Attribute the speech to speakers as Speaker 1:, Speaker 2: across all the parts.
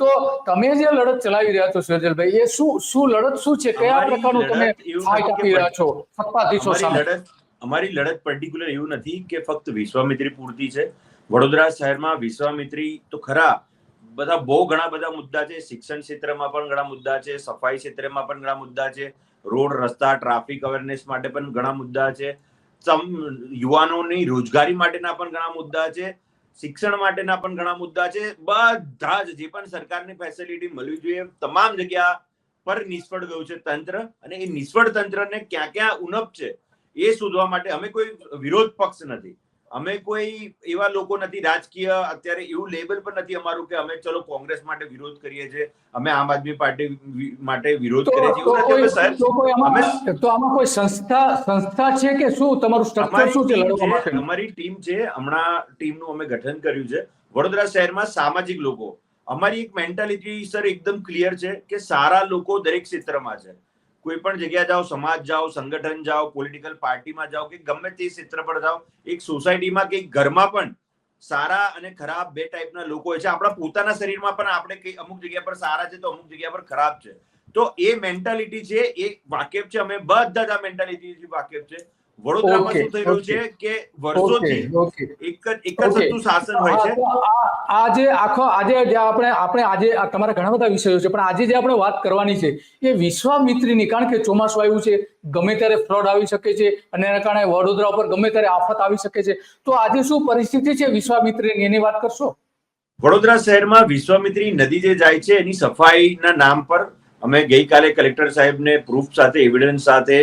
Speaker 1: તો તમે જે લડત ચલાવી રહ્યા છો સેજલભાઈ એ શું શું લડત શું છે? કયા પ્રકારનું તમે ફાઇટ આપી રહ્યા છો? સત્તાધીશો સામે.
Speaker 2: અમારી લડત પર્ટિક્યુલર એવું નથી કે ફક્ત વિશ્વામિત્રી પૂરતી છે. વડોદરા શહેરમાં વિશ્વામિત્રી તો ખરા બધા બહુ ઘણા બધા મુદ્દા છે. શિક્ષણ ક્ષેત્રમાં પણ ઘણા મુદ્દા છે. સફાઈ ક્ષેત્રમાં પણ ઘણા મુદ્દા છે. રોડ રસ્તા ટ્રાફિક અવેરનેસ માટે પણ ઘણા મુદ્દા છે. યુવાનોની રોજગારી માટેના પણ ઘણા મુદ્દા છે. શિક્ષણ માટેના પણ ઘણા મુદ્દા છે. બધા જ જે પણ સરકારની ફેસિલિટી મળવી જોઈએ, તમામ જગ્યા પર નિષ્ફળ ગયું છે તંત્ર અને એ નિષ્ફળ તંત્રને ક્યાં ક્યાં ઉણપ છે એ શોધવા માટે અમે કોઈ વિરોધ પક્ષ નથી. અમે કોઈ એવા લોકો નથી રાજકીય અત્યારે એવું લેબલ પણ નથી અમારું કે અમે ચલો કોંગ્રેસ માટે વિરોધ કરીએ છીએ અમે આમ આદમી પાર્ટી માટે વિરોધ કરીએ છીએ
Speaker 1: તો આમાં કોઈ સંસ્થા સંસ્થા છે કે શું? તમારું સ્ટ્રક્ચર શું છે
Speaker 2: અમારી ટીમ છે હમણાં ટીમનું અમે ગઠન કર્યું છે. વડોદરા શહેરમાં સામાજિક લોકો. અમારી એક મેન્ટાલિટી સર એકદમ ક્લિયર છે કે સારા લોકો દરેક ક્ષેત્રમાં છે. કોઈ પણ જગ્યા જાઓ, સમાજ જાઓ, સંગઠન જાઓ પોલિટિકલ પાર્ટીમાં જાઓ કે ગમે તે ક્ષેત્ર પર જાઓ, એક સોસાયટીમાં કે ઘરમાં પણ સારા અને ખરાબ બે ટાઈપના લોકો હોય છે. આપણા પોતાના શરીરમાં પણ આપણે કઈ અમુક જગ્યા પર સારા છે તો અમુક જગ્યા પર ખરાબ છે. તો એ મેન્ટાલિટી છે, એ વાકેફ છે. અમે બધા જ આ મેન્ટાલિટીથી વાકેફ છે. વડોદરામાં શું થઈ રહ્યું છે કે વર્ષોથી
Speaker 1: ઓકે ઓકે
Speaker 2: એક જ એક જ શાસન હોય છે?
Speaker 1: હા, તો આ- આજે આખો આજે જે આપણે આપણે આજે તમારા ઘણા બધા વિષયો છે પણ આજે જે આપણે વાત કરવાની છે એ વિશ્વામિત્રીની કારણ કે ચોમાસું આવ્યું છે ગમે ત્યારે ફ્લડ આવી શકે છે અને એના કારણે વડોદરા ઉપર ગમે ત્યારે આફત આવી શકે છે. તો આજે શું પરિસ્થિતિ છે વિશ્વામિત્રીની એની વાત કરશો?
Speaker 2: વડોદરા શહેરમાં વિશ્વામિત્રી નદી જે જાય છે એની સફાઈના નામ પર અમે ગઈકાલે કલેક્ટર સાહેબને પ્રૂફ સાથે એવિડન્સ સાથે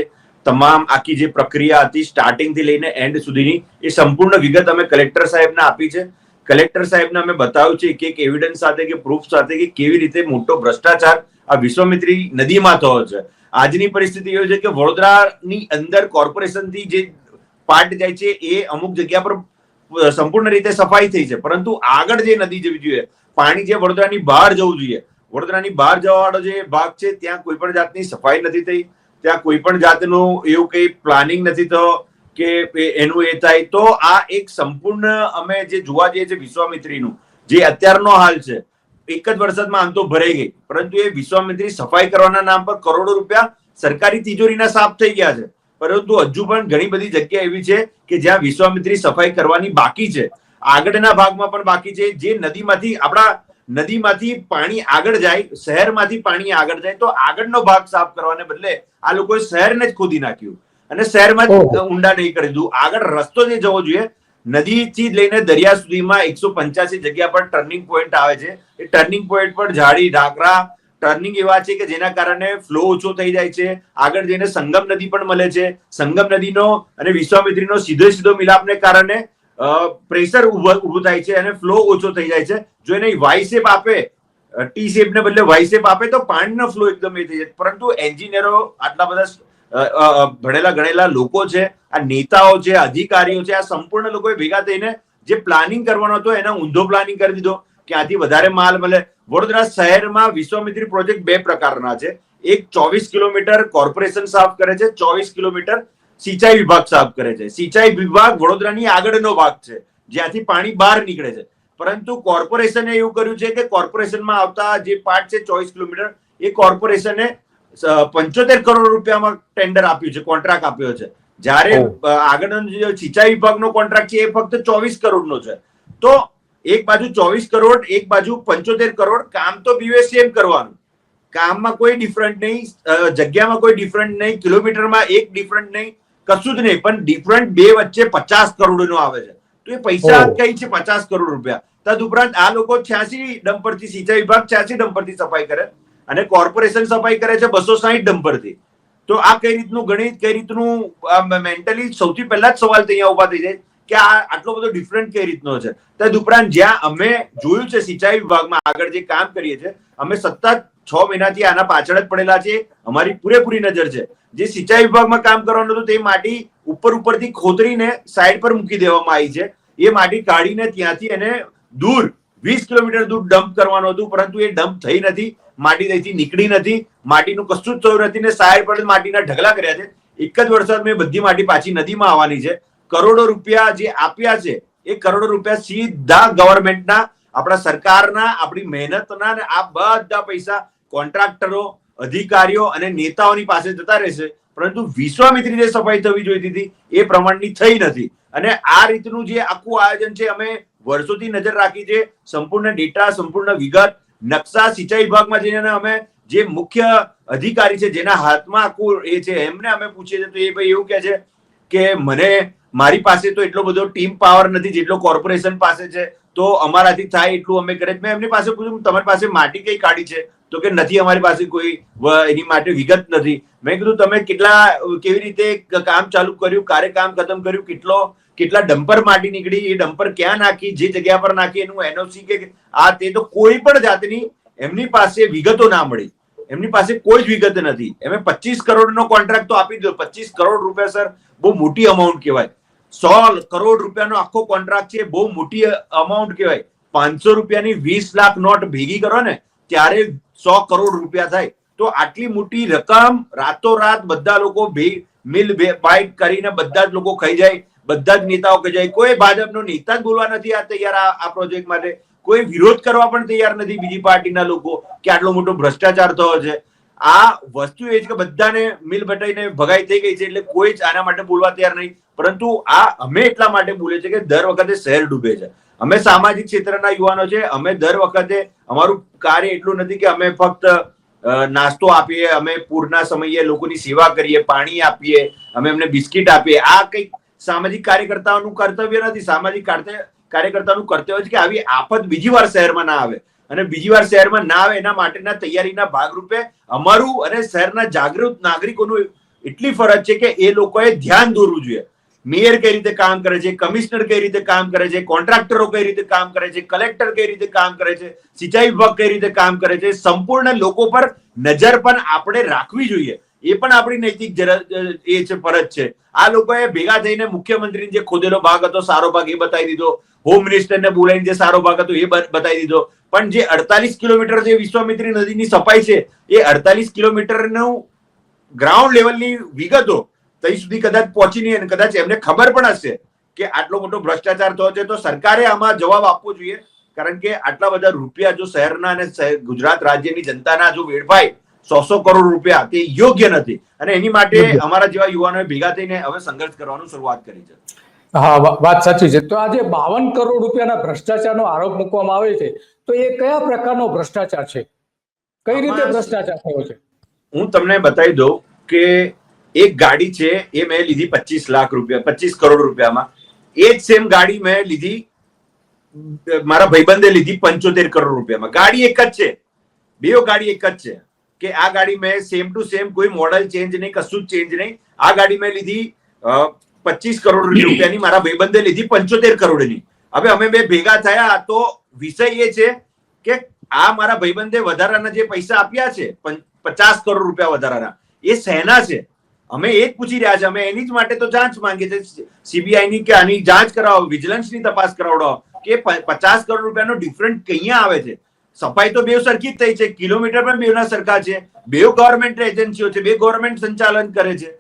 Speaker 2: તમામ આખી જે પ્રક્રિયા હતી સ્ટાર્ટિંગથી લઈને એન્ડ સુધીની, એ સંપૂર્ણ વિગત અમે કલેક્ટર સાહેબને આપી છે. કલેક્ટર સાહેબને અમે બતાવ્યું છે એક એક એવિડન્સ સાથે કે પ્રૂફ સાથે કે કેવી રીતે મોટો ભ્રષ્ટાચાર આ વિશ્વમિત્રી નદીમાં થયો છે. આજની પરિસ્થિતિ એવી છે કે વડોદરાની અંદર કોર્પોરેશનથી જે પાર્ટ જાય છે એ અમુક જગ્યા પર સંપૂર્ણ રીતે સફાઈ થઈ છે. પરંતુ આગળ જે નદી જવી જોઈએ, પાણી જે વડોદરાની બહાર જવું જોઈએ, વડોદરાની બહાર જવાવાળો જે ભાગ છે, ત્યાં કોઈ પણ જાતની સફાઈ નથી થઈ. ત્યાં કોઈ પણ જાતનું એવું કઈ પ્લાનિંગ નથી થયો કે એનું એ થાય. તો આ એક સંપૂર્ણ અમે જે જોવા જઈએ છે વિશ્વામિત્રીનું, જે અત્યારનો હાલ છે, એક જ વરસાદમાં આમ તો ભરાઈ ગઈ. પરંતુ એ વિશ્વામિત્રી સફાઈ કરવાના નામ પર કરોડો રૂપિયા સરકારી તિજોરીના સાફ થઈ ગયા છે. પરંતુ હજુ પણ ઘણી બધી જગ્યા એવી છે કે જ્યાં વિશ્વામિત્રી સફાઈ કરવાની બાકી છે. આગળના ભાગમાં પણ બાકી છે. જે નદીમાંથી આપણા નદીમાંથી પાણી આગળ જાય શહેરમાંથી પાણી આગળ જાય તો આગળનો ભાગ સાફ કરવાને બદલે આ લોકોએ શહેરને જ ખોદી નાખ્યું. અને શહેરમાં ઊંડા નહીં કરી દીધું. આગળ રસ્તો જે જવો જોઈએ નદીથી લઈને દરિયા સુધીમાં એકસો પંચ્યાસી જગ્યા પર ટર્નિંગ પોઈન્ટ આવે છે. એ ટર્નિંગ પોઈન્ટ પર ઝાડી ઢાકરા ટર્નિંગ એવા છે કે જેના કારણે ફ્લો ઓછો થઈ જાય છે. આગળ જઈને સંગમ નદી પણ મળે છે. સંગમ નદીનો અને વિશ્વામિત્રીનો સીધો સીધો મિલાપને કારણે પ્રેશર ઉભું થાય છે અને ફ્લો ઓછો થઈ જાય છે. જો એને વાય શેપ આપે ટી શેપ ને બદલે વાય શેપ આપે, તો પાણીનો ફ્લો એકદમ એ થઈ જાય. પરંતુ એન્જિનિયરો આટલા બધા ભણેલા ગણેલા લોકો છે, આ નેતાઓ છે અધિકારીઓ છે, આ સંપૂર્ણ લોકોએ ભેગા થઈને જે પ્લાનિંગ કરવાનો હતો, એનો ઊંધો પ્લાનિંગ કરી દીધો. ક્યાંથી વધારે માલ મળે? વડોદરા શહેરમાં વિશ્વામિત્રી પ્રોજેક્ટ બે પ્રકારના છે. એક ચોવીસ કિલોમીટર કોર્પોરેશન સાફ કરે છે, ચોવીસ કિલોમીટર સિંચાઈ વિભાગ સાફ કરે છે. સિંચાઈ વિભાગ વડોદરાની આગળનો ભાગ છે. જ્યાંથી પાણી બહાર નીકળે છે. પરંતુ કોર્પોરેશને એવું કર્યું છે કે કોર્પોરેશનમાં આવતા જે પાર્ટ છે ચોવીસ કિલોમીટર એ કોર્પોરેશને પંચોતેર કરોડ રૂપિયામાં ટેન્ડર આપ્યું છે કોન્ટ્રાક્ટ આપ્યો છે. જ્યારે. આગળનો જે સિંચાઈ વિભાગનો કોન્ટ્રાક્ટ છે એ ફક્ત ચોવીસ કરોડનો છે. તો એક બાજુ ચોવીસ કરોડ એક બાજુ પંચોતેર કરોડ કામ તો બીવે સેમ કરવાનું. કામમાં કોઈ ડિફરન્ટ નહીં જગ્યામાં કોઈ ડિફરન્ટ નહીં કિલોમીટરમાં એક ડિફરન્ટ નહીં કશું જ નહીં પણ ડિફરન્ટ બે વચ્ચે પચાસ કરોડનો આવે છે. તો એ પૈસા કઈ છે? પચાસ કરોડ રૂપિયા. તદુપરાંત આ લોકો છ્યાસી ડમ્પરથી સિંચાઈ વિભાગ છ્યાસી ડમ્પરથી સફાઈ કરે અને કોર્પોરેશન સફાઈ કરે છે બસો સાહીઠ ડમ્પરથી. તો આ કઈ રીતનું ગણિત કઈ રીતનું મેન્ટલી સૌથી પહેલા જ સવાલ તો અહીંયા ઊભા થઈ જાય કે આ આટલો બધો ડિફરન્ટ કઈ રીતનો છે? તદ ઉપરાંત જ્યાં અમે જોયું છે સિંચાઈ વિભાગમાં આગળ જે કામ કરીએ છીએ અમે સતત છ મહિનાથી આના પાછળ જ પડેલા છે અમારી પૂરેપૂરી નજર છે. જે સિંચાઈ વિભાગમાં કામ કરવાનું હતું તે માટી ઉપર ઉપરથી ખોતરીને સાઈડ પર મૂકી દેવામાં આવી છે. એ માટી કાઢીને ત્યાંથી એને દૂર વીસ કિલોમીટર દૂર ડમ્પ કરવાનું હતું, પરંતુ એ ડમ્પ થઈ નથી. માટી ત્યાંથી નીકળી નથી. માટીનું કશું જ થયું નથી ને સાઈડ પર માટીના ઢગલા કર્યા છે. એક જ વરસાદ મેં બધી માટી પાછી નદીમાં આવવાની છે. કરોડો રૂપિયા જે આપ્યા છે, એ કરોડો રૂપિયા સીધા ગવર્મેન્ટના આપણા સરકારના, આપણી મહેનતના આ બધા પૈસા કોન્ટ્રાક્ટરો, અધિકારીઓ અને નેતાઓની પાસે જતા રહેશે. પરંતુ વિશ્વામિત્રી જે સફાઈ થવી જોઈતી હતી, એ પ્રમાણની થઈ નથી. અને આ રીતનું જે આખું આયોજન છે, અમે વર્ષોથી નજર રાખી છે, સંપૂર્ણ ડેટા, સંપૂર્ણ વિગત, નકશા, સિંચાઈ વિભાગમાં જઈને અમે જે મુખ્ય અધિકારી છે, જેના હાથમાં આખું એ છે, એમને અમે પૂછીએ છીએ. તો એ ભાઈ એવું કહે છે કે, મને મારી પાસે તો એટલો બધો ટીમ પાવર નથી જેટલો કોર્પોરેશન પાસે છે. તો અમારાથી થાય એટલું અમે કરે મેં એમની પાસે પૂછ્યું, તમારી પાસે માટી કઈ કાઢી છે? તો કે, નથી, અમારી પાસે કોઈ એની માટે વિગત નથી. મેં કીધું, તમે કેટલા, કેવી રીતે કામ ચાલુ કર્યું ક્યારે કામ ખતમ કર્યું, કેટલો, કેટલા ડમ્પર માટી નીકળી, એ ડમ્પર ક્યાં નાખી, જે જગ્યા પર નાખી, એનું એનઓસી કે આ તે તો કોઈ પણ જાતની એમની પાસે વિગતો ના મળી. એમની પાસે કોઈ જ વિગત નથી. એમે પચીસ કરોડનો કોન્ટ્રાક્ટ તો આપી દીધો. પચીસ કરોડ રૂપિયા સર બહુ મોટી અમાઉન્ટ કહેવાય. સો કરોડ રૂપિયાનો આખો કોન્ટ્રાક્ટ છે, બહુ મોટી અમાઉન્ટ કહેવાય. પાંચસો રૂપિયાની વીસ લાખ નોટ ભેગી કરો ને, ત્યારે સો કરોડ રૂપિયા થાય. તો આટલી મોટી રકમ રાતોરાત બધા લોકો મિલ બાઇટ કરીને બધા જ લોકો ખાઈ જાય, બધા જ નેતાઓ ખાઈ જાય. કોઈ ભાજપનો નેતા જ બોલવા નથી આ તૈયાર આ પ્રોજેક્ટ માટે. કોઈ વિરોધ કરવા પણ તૈયાર નથી બીજી પાર્ટીના લોકો કે આટલો મોટો ભ્રષ્ટાચાર થયો છે. આ વસ્તુ એ છે કે બધાને મિલ બટાઈને ભગાઈ થઈ ગઈ છે, એટલે કોઈ જ આના માટે બોલવા તૈયાર નહીં. પરંતુ આ અમે એટલા માટે બોલે છે કે દર વખતે શહેર ડૂબે છે. અમે સામાજિક ક્ષેત્રના યુવાનો છે, અમે દર વખતે અમારું કાર્ય એટલું નથી કે અમે ફક્ત નાસ્તો આપીએ, અમે પૂરના સમયે લોકોની સેવા કરીએ, પાણી આપીએ, અમે એમને બિસ્કિટ આપીએ. આ કંઈક સામાજિક કાર્યકર્તાઓનું કર્તવ્ય નથી. સામાજિક કાર્ય- કાર્યકર્તાનું કર્તવ્ય છે કે આવી આફત બીજી વાર શહેરમાં ના આવે. અને બીજી વાર શહેરમાં ના આવે એના માટેના તૈયારીના ભાગરૂપે અમારું અને શહેરના જાગૃત નાગરિકોનું એટલી ફરજ છે કે એ લોકોએ ધ્યાન દોરવું જોઈએ. મેયર કઈ રીતે કામ કરે છે, કમિશનર કઈ રીતે કામ કરે છે, કોન્ટ્રાક્ટરો કઈ રીતે કામ કરે છે, કલેક્ટર કઈ રીતે કામ કરે છે, સિંચાઈ વિભાગ કઈ રીતે કામ કરે છે, સંપૂર્ણ લોકો પર નજર પણ આપણે રાખવી જોઈએ. એ પણ આપણી નૈતિક એ છે, ફરજ છે. આ લોકોએ ભેગા થઈને મુખ્યમંત્રીને જે ખોદેલો ભાગ હતો, સારો ભાગ એ બતાવી દીધો. હોમ મિનિસ્ટરને બોલાવીને જે સારો ભાગ હતો, એ બતાવી દીધો. પણ જે અડતાલીસ કિલોમીટર જે વિશ્વામિત્રી નદીની સફાઈ છે, એ અડતાલીસ કિલોમીટરનું ગ્રાઉન્ડ લેવલની વિગતો ત્યાં સુધી કદાચ પહોંચી નહીં અને કદાચ એમને ખબર પણ હશે કે આટલો મોટો ભ્રષ્ટાચાર થયો છે તો સરકારે આમાં જવાબ આપવો જોઈએ. કારણ કે આટલા બધા રૂપિયા જો શહેરના અને ગુજરાત રાજ્યની જનતાના જો વેડફાય સો સો કરોડ રૂપિયા તે યોગ્ય નથી. અને એની માટે અમારા જેવા યુવાનોએ ભેગા થઈને હવે સંઘર્ષ કરવાનું શરૂઆત કરી છે.
Speaker 1: હા વાત સાચી છે. તો આજે બાવન કરોડ રૂપિયાના ભ્રષ્ટાચારનો આરોપ મૂકવામાં આવે છે તો એ કયા પ્રકારનો ભ્રષ્ટાચાર છે? કઈ રીતે ભ્રષ્ટાચાર થયો છે?
Speaker 2: હું તમને બતાવી દઉં કે એક ગાડી છે, એ મેં લીધી પચીસ લાખ રૂપિયા, પચીસ કરોડ રૂપિયામાં. એ જ સેમ ગાડી મેં લીધી, મારા ભાઈબંધે લીધી પંચોતેર કરોડ રૂપિયામાં. ગાડી એક જ છે. બેઓ ગાડી એક જ છે. કે આ ગાડી મેં સેમ ટુ સેમ કોઈ મોડલ ચેન્જ નહીં, કશું જ ચેન્જ નહીં. આ ગાડી મેં લીધી પચીસ કરોડ રૂપિયાની. મારા ભાઈબંધે લીધી પંચોતેર કરોડની. હવે અમે બે ભેગા થયા તો વિષય એ છે કે આ મારા ભાઈબંધે વધારાના જે પૈસા આપ્યા છે પચાસ કરોડ રૂપિયા વધારાના, એ શેના છે? અમે એ જ પૂછી રહ્યા છે, અમે એની જ માટે તો જાંચ માંગીએ છીએ. સીબીઆઈ ની કે આની જાંચ કરાવો વિજિલન્સની તપાસ કરાવડાવો કે પચાસ કરોડ રૂપિયાનો ડિફરન્ટ ક્યાં આવે છે. સફાઈ તો બે સરખી જ થઈ છે, કિલોમીટર પણ બેના સરખા છે. બે ગવર્મેન્ટ એજન્સીઓ છે બે ગવર્મેન્ટ સંચાલન કરે છે.